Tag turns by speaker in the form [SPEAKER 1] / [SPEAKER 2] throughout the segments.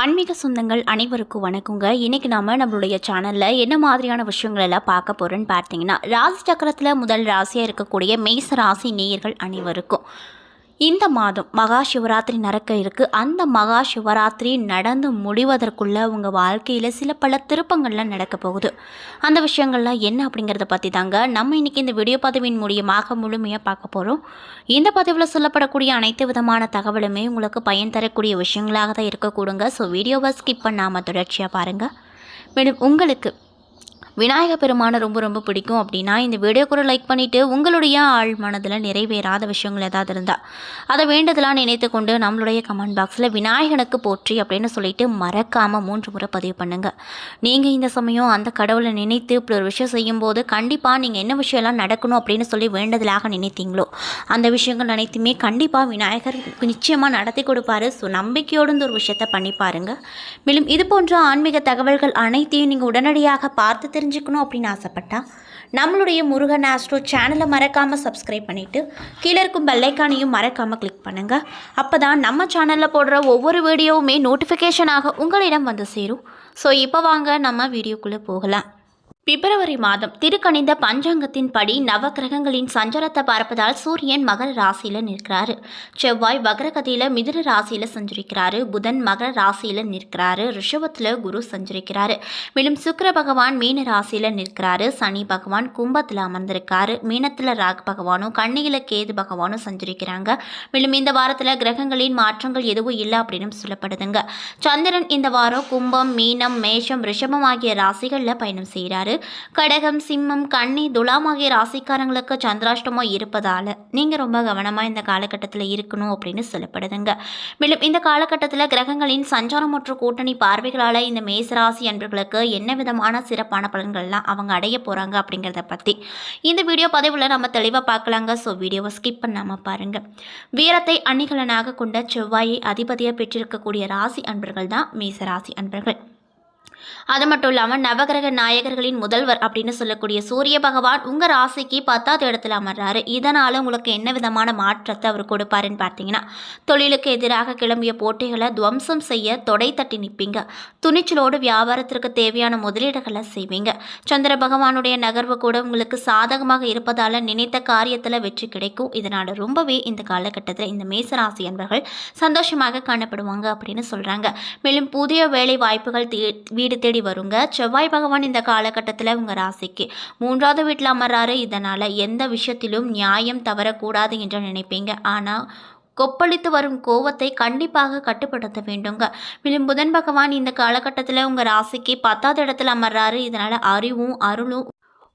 [SPEAKER 1] ஆன்மீக சொந்தங்கள் அனைவருக்கும் வணக்கங்க. இன்னைக்கு நாம நம்மளுடைய சேனல்ல என்ன மாதிரியான விஷயங்கள் எல்லாம் பார்க்க போறோம்னு பார்த்தீங்கன்னா ராசி சக்கரத்துல முதல் ராசியா இருக்கக்கூடிய மேச ராசி நேயர்கள் அனைவருக்கும். இந்த மாதம் மகா சிவராத்திரி நடக்க இருக்கு அந்த மகா சிவராத்திரி நடந்து முடிவதற்குள்ள உங்க வாழ்க்கையில சில பல திருப்பங்கள்லாம் நடக்க போகுது. அந்த விஷயங்கள்லாம் என்ன அப்படிங்கிறத பற்றி தாங்க நம்ம இன்னைக்கு இந்த வீடியோ பதிவின் மூலியமாக முழுமையாக பார்க்க போகிறோம் இந்த பதிவில் சொல்லப்படக்கூடிய அனைத்து விதமான தகவலுமே உங்களுக்கு பயன் தரக்கூடிய விஷயங்களாக தான் இருக்கக்கூடுங்க. ஸோ வீடியோவை ஸ்கிப் பண்ணாமல் தொடர்ச்சியாக பாருங்கள் மேலும் உங்களுக்கு விநாயக பெருமானை ரொம்ப ரொம்ப பிடிக்கும் அப்படின்னா இந்த வீடியோ கூட லைக் பண்ணிவிட்டு உங்களுடைய ஆள் மனதில் நிறைவேறாத விஷயங்கள் ஏதாவது இருந்தால் அதை வேண்டதெல்லாம் நினைத்து கொண்டு நம்மளுடைய கமெண்ட் பாக்ஸில் விநாயகனுக்கு போற்றி அப்படின்னு சொல்லிட்டு மறக்காமல் மூன்று முறை பதிவு பண்ணுங்கள் நீங்கள் இந்த சமயம் அந்த கடவுளை நினைத்து இப்படி ஒரு விஷயம் செய்யும்போது கண்டிப்பாக நீங்கள் என்ன விஷயம்லாம் நடக்கணும் அப்படின்னு சொல்லி வேண்டதலாக நினைத்தீங்களோ அந்த விஷயங்கள் அனைத்துமே கண்டிப்பாக விநாயகர் நிச்சயமாக நடத்தி கொடுப்பாரு. ஸோ நம்பிக்கையோடு இந்த ஒரு விஷயத்தை பண்ணி பாருங்கள் மேலும் இது போன்ற ஆன்மீக தகவல்கள் அனைத்தையும் நீங்கள் உடனடியாக பார்த்து தெரிஞ்சு தெரிஞ்சுக்கணும் அப்படின்னு ஆசைப்பட்டா நம்மளுடைய முருகன் ஆஸ்ட்ரோ சேனலை மறக்காமல் சப்ஸ்கிரைப் பண்ணிவிட்டு கீழே இருக்கும் பெல்லைக்கானையும் மறக்காமல் கிளிக் பண்ணுங்கள் அப்போ தான் நம்ம சேனலில் போடுற ஒவ்வொரு வீடியோவுமே நோட்டிஃபிகேஷனாக உங்களிடம் வந்து சேரும். ஸோ இப்போ வாங்க நம்ம வீடியோக்குள்ளே போகலாம். பிப்ரவரி மாதம் திருக்கணிந்த பஞ்சாங்கத்தின் படி நவக்கிரகங்களின் சஞ்சாரத்தை பார்ப்பதால் சூரியன் மகர ராசியில் நிற்கிறாரு. செவ்வாய் வக்ரகதியில் மிதிர ராசியில் சஞ்சரிக்கிறாரு. புதன் மகர ராசியில் நிற்கிறாரு. ரிஷபத்தில் குரு சஞ்சரிக்கிறாரு. மேலும் சுக்கர பகவான் மீன ராசியில் நிற்கிறாரு. சனி பகவான் கும்பத்தில் அமர்ந்திருக்காரு. மீனத்தில் ராக் பகவானும் கண்ணியில் கேது பகவானும் சஞ்சரிக்கிறாங்க. மேலும் இந்த வாரத்தில் கிரகங்களின் மாற்றங்கள் எதுவும் இல்லை அப்படின்னு சொல்லப்படுதுங்க. சந்திரன் இந்த வாரம் கும்பம் மீனம் மேஷம் ரிஷபம் ஆகிய ராசிகளில் பயணம் செய்கிறாரு கடகம் சிம்மம் கன்னி துலாம் ஆகிய ராசிக்காரங்களுக்கு சந்திராஷ்டமம் இருப்பதால் நீங்கள் ரொம்ப கவனமாக இந்த காலகட்டத்தில் இருக்கணும் அப்படின்னு சொல்லப்படுதுங்க. மேலும் இந்த காலகட்டத்தில் கிரகங்களின் சஞ்சாரம் மற்றும் கூட்டணி பார்வைகளால் இந்த மேசராசி அன்பர்களுக்கு என்ன விதமான சிறப்பான பலன்கள்லாம் அவங்க அடைய போகிறாங்க அப்படிங்கிறத பற்றி இந்த வீடியோ பதிவில் நம்ம தெளிவாக பார்க்கலாங்க. ஸோ வீடியோவை ஸ்கிப் பண்ணாமல் பாருங்கள் வீரத்தை அணிகலனாக கொண்ட செவ்வாயை அதிபதியாக பெற்றிருக்கக்கூடிய ராசி அன்பர்கள் தான் மேசராசி அன்பர்கள். அது மட்டும் இல்லாமல் நவகிரக நாயகர்களின் முதல்வர் அப்படின்னு சொல்லக்கூடிய சூரிய பகவான் உங்கள் ராசிக்கு பத்தாவது இடத்துல அமர்றாரு. இதனால் உங்களுக்கு என்ன விதமான மாற்றத்தை அவர் கொடுப்பாருன்னு பார்த்தீங்கன்னா தொழிலுக்கு எதிராக கிளம்பிய போட்டிகளை துவம்சம் செய்ய தொடை தட்டி நிற்பீங்க துணிச்சலோடு வியாபாரத்திற்கு தேவையான முதலீடுகளை செய்வீங்க. சந்திர பகவானுடைய நகர்வு கூட உங்களுக்கு சாதகமாக இருப்பதால் நினைத்த காரியத்தில் வெற்றி கிடைக்கும். இதனால் ரொம்பவே இந்த காலகட்டத்தில் இந்த மேசராசி என்பர்கள் சந்தோஷமாக காணப்படுவாங்க அப்படின்னு சொல்கிறாங்க மேலும் புதிய வேலை வாய்ப்புகள் வீடு தேடி வருங்க. செவ்வாய் பகவான் இந்த காலகட்டத்தில் உங்கள் ராசிக்கு மூன்றாவது வீட்டில் அமர்றாரு. இதனால் எந்த விஷயத்திலும் நியாயம் தவறக்கூடாது என்று நினைப்பீங்க. ஆனால் கொப்பளித்து வரும் கோவத்தை கண்டிப்பாக கட்டுப்படுத்த வேண்டுங்க. மேலும் புதன் பகவான் இந்த காலகட்டத்தில் உங்கள் ராசிக்கு பத்தாவது இடத்துல அமர்றாரு. இதனால் அறிவும் அருளும்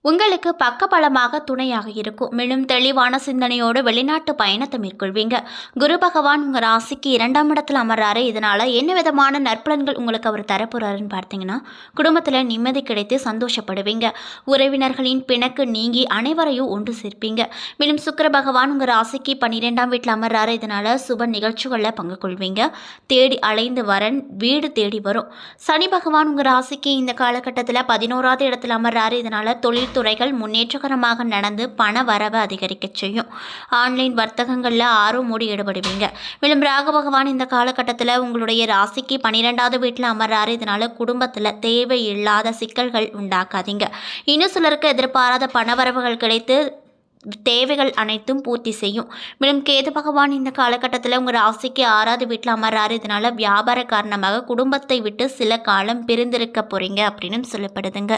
[SPEAKER 1] உங்களுக்கு பக்கபலமாக துணையாக இருக்கும். மேலும் தெளிவான சிந்தனையோடு வெளிநாட்டு பயணத்தை மேற்கொள்வீங்க. குரு பகவான் உங்கள் ராசிக்கு இரண்டாம் இடத்துல அமர்றாரு. இதனால் என்ன விதமான நற்பலன்கள் உங்களுக்கு அவர் தரப்போறாருன்னு பார்த்தீங்கன்னா குடும்பத்தில் நிம்மதி கிடைத்து சந்தோஷப்படுவீங்க. உறவினர்களின் பிணக்கு நீங்கி அனைவரையும் ஒன்று சேர்ப்பீங்க. மேலும் சுக்கர பகவான் உங்கள் ராசிக்கு பன்னிரெண்டாம் வீட்டில் அமர்றாரு. இதனால் சுப நிகழ்ச்சிகளில் பங்கு கொள்வீங்க. தேடி அலைந்து வரன் வீடு தேடி வரும். சனி பகவான் உங்கள் ராசிக்கு இந்த காலகட்டத்தில் பதினோராவது இடத்துல அமர்றாரு. இதனால் துறைகள் முன்னேற்றகரமாக நடந்து பண வரவை அதிகரிக்க செய்யும். ஆன்லைன் வர்த்தகங்களில் ஆர்வமோடு ஈடுபடுவீங்க. மேலும் ராக பகவான் இந்த காலகட்டத்தில் உங்களுடைய ராசிக்கு பன்னிரெண்டாவது வீட்டில் அமர்றாரு. இதனால் குடும்பத்தில் தேவையில்லாத சிக்கல்கள் உண்டாக்காதீங்க. இன்னும் சிலருக்கு எதிர்பாராத பணவரவுகள் கிடைத்து தேவைகள் அனைத்தும் பூர்த்தி செய்யும். மேலும் கேது பகவான் இந்த காலகட்டத்தில் உங்கள் ராசிக்கு ஆறாவது வீட்டில் அமர்றாரு. இதனால் வியாபார காரணமாக குடும்பத்தை விட்டு சில காலம் பிரிந்திருக்க போகிறீங்க அப்படின்னு சொல்லப்படுதுங்க.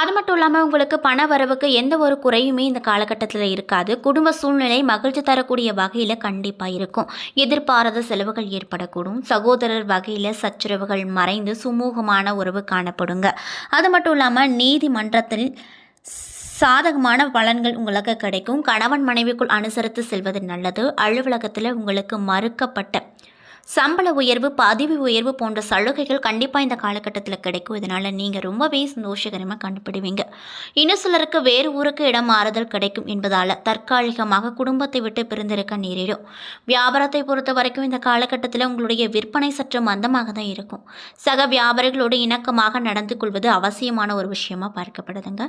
[SPEAKER 1] அது மட்டும் இல்லாமல் உங்களுக்கு பண வரவுக்கு எந்த ஒரு குறையுமே இந்த காலகட்டத்தில் இருக்காது. குடும்ப சூழ்நிலை மகிழ்ச்சி தரக்கூடிய வகையில் கண்டிப்பாக இருக்கும். எதிர்பாராத செலவுகள் ஏற்படக்கூடும். சகோதரர் வகையில் சச்சரவுகள் மறைந்து சுமூகமான உறவு காணப்படுங்க. அது மட்டும் இல்லாமல் நீதிமன்றத்தில் சாதகமான பலன்கள் உங்களுக்கு கிடைக்கும். கணவன் மனைவிக்குள் அனுசரித்து செல்வது நல்லது. அலுவலகத்தில் உங்களுக்கு மறுக்கப்பட்ட சம்பள உயர்வு பதவி உயர்வு போன்ற சலுகைகள் கண்டிப்பாக இந்த காலகட்டத்தில் கிடைக்கும். இதனால் நீங்கள் ரொம்பவே சந்தோஷகரமாக கண்டுபிடிவீங்க இன்னும் சிலருக்கு வேறு ஊருக்கு இடம் மாறுதல் கிடைக்கும் என்பதால் தற்காலிகமாக குடும்பத்தை விட்டு பிரிந்திருக்க நேரிடும். வியாபாரத்தை பொறுத்த வரைக்கும் இந்த காலகட்டத்தில் உங்களுடைய விற்பனை சற்று மந்தமாக தான் இருக்கும். சக வியாபாரிகளோடு இணக்கமாக நடந்து கொள்வது அவசியமான ஒரு விஷயமா பார்க்கப்படுதுங்க.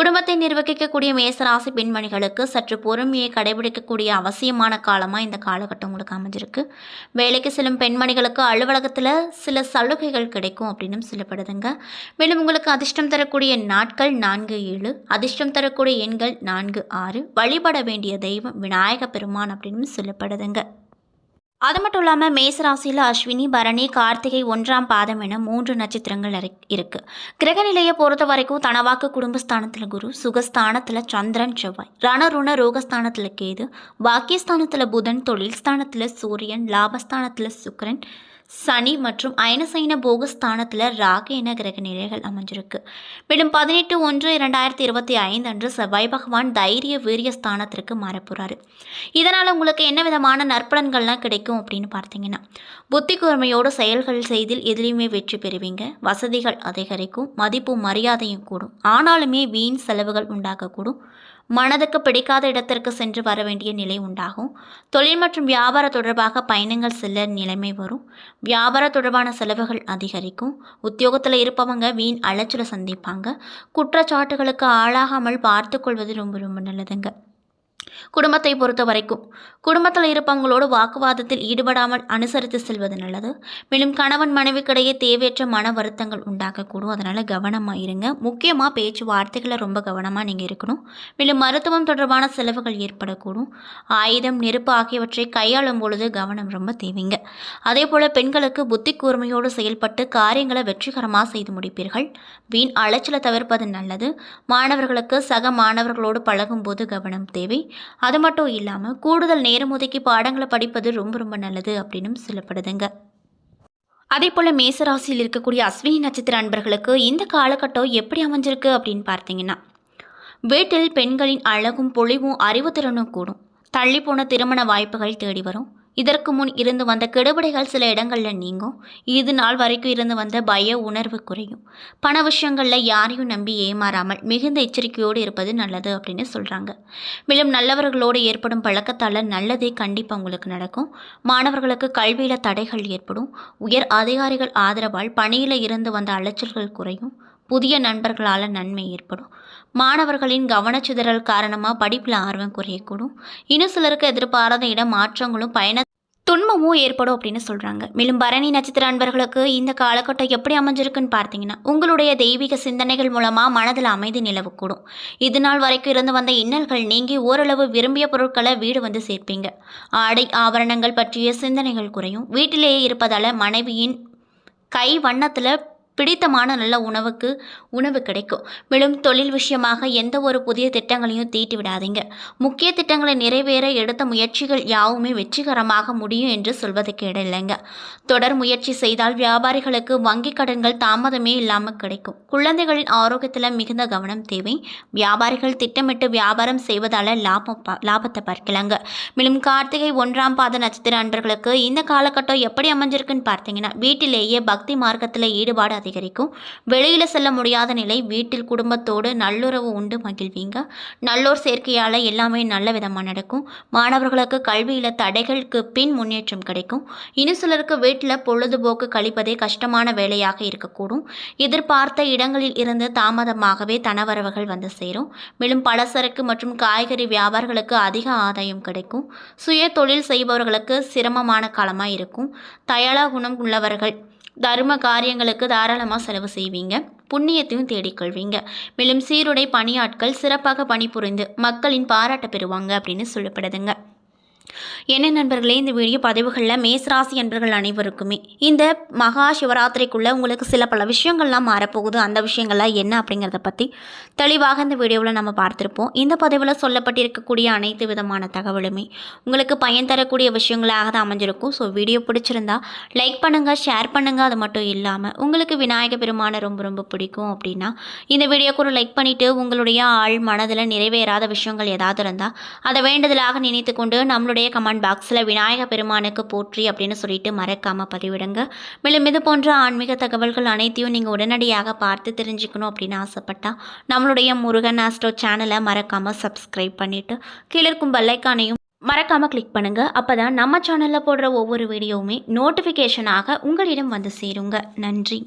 [SPEAKER 1] குடும்பத்தை நிர்வகிக்கக்கூடிய மேசராசி பெண்மணிகளுக்கு சற்று பொறுமையை கடைபிடிக்கக்கூடிய அவசியமான காலமாக இந்த காலகட்டம் உங்களுக்கு அமைஞ்சிருக்கு. வேலைக்கு செல்லும் பெண்மணிகளுக்கு அலுவலகத்தில் சில சலுகைகள் கிடைக்கும் அப்படின்னு சொல்லப்படுதுங்க. மேலும் உங்களுக்கு அதிர்ஷ்டம் தரக்கூடிய நாட்கள் நான்கு ஏழு அதிர்ஷ்டம் தரக்கூடிய எண்கள் நான்கு ஆறு வழிபட வேண்டிய தெய்வம் விநாயக பெருமான் அப்படின்னு சொல்லப்படுதுங்க. அது மட்டும் இல்லாமல் மேசராசியில் அஸ்வினி பரணி கார்த்திகை ஒன்றாம் பாதம் என மூன்று நட்சத்திரங்கள் இரு- இருக்கு. கிரகநிலையை பொறுத்த வரைக்கும் தனவாக்கு குடும்பஸ்தானத்தில் குரு சுகஸ்தானத்தில் சந்திரன் செவ்வாய். ரணருண ரோகஸ்தானத்தில் கேது பாக்கியஸ்தானத்தில் புதன் தொழில் ஸ்தானத்தில் சூரியன் லாபஸ்தானத்தில் சுக்கரன் சனி மற்றும் அயனசைன போகஸ்தானத்தில் ராகு என கிரக நிலைகள் அமைஞ்சிருக்கு. மேலும் பதினெட்டு ஒன்று இரண்டாயிரத்தி இருபத்தி ஐந்து அன்று செவ்வாய் பகவான் தைரிய வீரிய ஸ்தானத்திற்கு மாறப்போகிறாரு இதனால் உங்களுக்கு என்ன விதமான நற்பலன்கள்லாம் கிடைக்கும் அப்படின்னு பார்த்தீங்கன்னா புத்தி கூர்மையோடு செயல்கள் செய்தில் எதிலையுமே வெற்றி பெறுவீங்க. வசதிகள் அதிகரிக்கும் மதிப்பும் மரியாதையும் கூடும். ஆனாலுமே வீண் செலவுகள் உண்டாகக்கூடும். மனதுக்கு பிடிக்காத இடத்திற்கு சென்று வர வேண்டிய நிலை உண்டாகும். தொழில் மற்றும் வியாபார தொடர்பாக பயணங்கள் செல்ல நிலைமை வரும். வியாபார தொடர்பான செலவுகள் அதிகரிக்கும். உத்தியோகத்தில் இருப்பவங்க வீண் அலைச்சலை சந்திப்பாங்க. குற்றச்சாட்டுகளுக்கு ஆளாகாமல் பார்த்துக்கொள்வது ரொம்ப ரொம்ப நல்லதுங்க. குடும்பத்தை பொறுத்த வரைக்கும் குடும்பத்தில் இருப்பவங்களோடு வாக்குவாதத்தில் ஈடுபடாமல் அனுசரித்து செல்வது நல்லது. மேலும் கணவன் மனைவிக்கிடையே தேவையற்ற மன வருத்தங்கள் உண்டாக்கக்கூடும். அதனால் கவனமாக இருங்க. முக்கியமாக பேச்சுவார்த்தைகளை ரொம்ப கவனமாக நீங்கள் இருக்கணும். மேலும் மருத்துவம் தொடர்பான செலவுகள் ஏற்படக்கூடும். ஆயுதம் நெருப்பு ஆகியவற்றை கையாளும் பொழுது கவனம் ரொம்ப தேவைங்க. அதே போல் பெண்களுக்கு புத்தி கூர்மையோடு செயல்பட்டு காரியங்களை வெற்றிகரமாக செய்து முடிப்பீர்கள். வீண் அலைச்சலை தவிர்ப்பது நல்லது. மாணவர்களுக்கு சக மாணவர்களோடு பழகும்போது கவனம் தேவை. அது மட்டும் இல்லாமல் கூடுதல் நேரம் ஒதுக்கி பாடங்களை படிப்பது ரொம்ப ரொம்ப நல்லது அப்படின்னு சொல்லப்படுதுங்க. அதே போல் மேசராசியில் இருக்கக்கூடிய அஸ்வினி நட்சத்திர அன்பர்களுக்கு இந்த காலகட்டம் எப்படி அமைஞ்சிருக்கு அப்படின்னு பார்த்தீங்கன்னா வீட்டில் பெண்களின் அழகும் பொழிவும் அறிவுத்திறனும் கூடும். தள்ளி போன திருமண வாய்ப்புகள் தேடி வரும். இதற்கு முன் இருந்து வந்த கெடுபிடைகள் சில இடங்களில் நீங்கும். இது நாள் வரைக்கும் இருந்து வந்த பய உணர்வு குறையும். பண விஷயங்களில் யாரையும் நம்பி ஏமாறாமல் மிகுந்த எச்சரிக்கையோடு இருப்பது நல்லது அப்படின்னு சொல்கிறாங்க மேலும் நல்லவர்களோடு ஏற்படும் பழக்கத்தால் நல்லதே கண்டிப்பாக உங்களுக்கு நடக்கும். மாணவர்களுக்கு கல்வியில் தடைகள் ஏற்படும். உயர் அதிகாரிகள் ஆதரவால் பணியில் இருந்து வந்த அலைச்சல்கள் குறையும். புதிய நண்பர்களால் நன்மை ஏற்படும். மாணவர்களின் கவனச்சிதறல் காரணமாக படிப்பில் ஆர்வம் குறையக்கூடும். இன்னும் சிலருக்கு எதிர்பாராத இட மாற்றங்களும் பயண துன்பமும் ஏற்படும் அப்படின்னு சொல்கிறாங்க மேலும் பரணி நட்சத்திர அன்பர்களுக்கு இந்த காலகட்டம் எப்படி அமைஞ்சிருக்குன்னு பார்த்தீங்கன்னா உங்களுடைய தெய்வீக சிந்தனைகள் மூலமாக மனதில் அமைதி நிலவக்கூடும். இது நாள் வரைக்கும் இருந்து வந்த இன்னல்கள் நீங்கி ஓரளவு விரும்பிய பொருட்களை வீடு வந்து சேர்ப்பீங்க. ஆடை ஆபரணங்கள் பற்றிய சிந்தனைகள் குறையும். வீட்டிலேயே இருப்பதால் மனைவியின் கை வண்ணத்தில் பிடித்தமான நல்ல உணவுக்கு உணவு கிடைக்கும். மேலும் தொழில் விஷயமாக எந்த ஒரு புதிய திட்டங்களையும் தீட்டி விடாதீங்க. முக்கிய திட்டங்களை நிறைவேற எடுத்த முயற்சிகள் யாவுமே வெற்றிகரமாக முடியும் என்று சொல்வதற்கு இடமில்லைங்க தொடர் முயற்சி செய்தால் வியாபாரிகளுக்கு வங்கி கடன்கள் தாமதமே இல்லாமல் கிடைக்கும். குழந்தைகளின் ஆரோக்கியத்தில் மிகுந்த கவனம் தேவை. வியாபாரிகள் திட்டமிட்டு வியாபாரம் செய்வதால் லாபம் லாபத்தை பார்க்கலாங்க. மேலும் கார்த்திகை ஒன்றாம் பாத நட்சத்திர அன்பர்களுக்கு இந்த காலகட்டம் எப்படி அமைஞ்சிருக்குன்னு பார்த்தீங்கன்னா வீட்டிலேயே பக்தி மார்க்கத்தில் ஈடுபாடு அதிகரிக்கும். வெளியில் செல்ல முடியாத நிலை வீட்டில் குடும்பத்தோடு நல்லுறவு உண்டு மகிழ்வீங்க. நல்லோர் சேர்க்கையால் எல்லாமே நல்ல விதமாக நடக்கும். மாணவர்களுக்கு கல்வியில் தடைகளுக்கு பின் முன்னேற்றம் கிடைக்கும். இன்னும் சிலருக்கு வீட்டில் பொழுதுபோக்கு கழிப்பதே கஷ்டமான வேலையாக இருக்கக்கூடும். எதிர்பார்த்த இடங்களில் இருந்து தாமதமாகவே தனவரவுகள் வந்து சேரும். மேலும் பலசரக்கு மற்றும் காய்கறி வியாபாரிகளுக்கு அதிக ஆதாயம் கிடைக்கும். சுய தொழில் செய்பவர்களுக்கு சிரமமான காலமாக இருக்கும். தயாளா குணம் உள்ளவர்கள் தர்ம காரியங்களுக்கு தாராளமாக செலவு செய்வீங்க. புண்ணியத்தையும் தேடிக்கொள்வீங்க மேலும் சீருடை பணியாட்கள் சிறப்பாக பணிபுரிந்து மக்களின் பாராட்ட பெறுவாங்க அப்படின்னு சொல்லப்படுதுங்க. என்ன நண்பர்களே இந்த வீடியோ பதிவுகளில் மேசராசி என்பர்கள் அனைவருக்குமே இந்த மகா சிவராத்திரிக்குள்ளே உங்களுக்கு சில பல விஷயங்கள்லாம் மாறப்போகுது. அந்த விஷயங்கள்லாம் என்ன அப்படிங்கிறத பற்றி தெளிவாக இந்த வீடியோவில் நம்ம பார்த்துருப்போம். இந்த பதிவில் சொல்லப்பட்டிருக்கக்கூடிய அனைத்து விதமான தகவலுமே உங்களுக்கு பயன் தரக்கூடிய விஷயங்களாக தான் அமைஞ்சிருக்கும். ஸோ வீடியோ பிடிச்சிருந்தா லைக் பண்ணுங்கள் ஷேர் பண்ணுங்கள் அது மட்டும் இல்லாமல் உங்களுக்கு விநாயக பெருமானை ரொம்ப ரொம்ப பிடிக்கும் அப்படின்னா இந்த வீடியோக்கு ஒரு லைக் பண்ணிவிட்டு உங்களுடைய ஆள் மனதில் நிறைவேறாத விஷயங்கள் ஏதாவது இருந்தால் அதை வேண்டுதலாக நினைத்து கொண்டு நம்மளுடைய கமெண்ட் பாக்ஸில் விநாயக பெருமானுக்கு போற்றி அப்படின்னு சொல்லிட்டு மறக்காமல் பதிவிடுங்க. மேலும் இது போன்ற ஆன்மீக தகவல்கள் அனைத்தையும் நீங்கள் உடனடியாக பார்த்து தெரிஞ்சுக்கணும் அப்படின்னு ஆசைப்பட்டா நம்மளுடைய முருகன் ஆஸ்ட்ரோ சேனலை மறக்காமல் சப்ஸ்கிரைப் பண்ணிவிட்டு கீழே இருக்கும் பெல்லைக்கானையும் மறக்காமல் கிளிக் பண்ணுங்கள் அப்போ தான் நம்ம சேனலில் போடுற ஒவ்வொரு வீடியோவுமே நோட்டிஃபிகேஷனாக உங்களிடம் வந்து சேருங்க. நன்றி.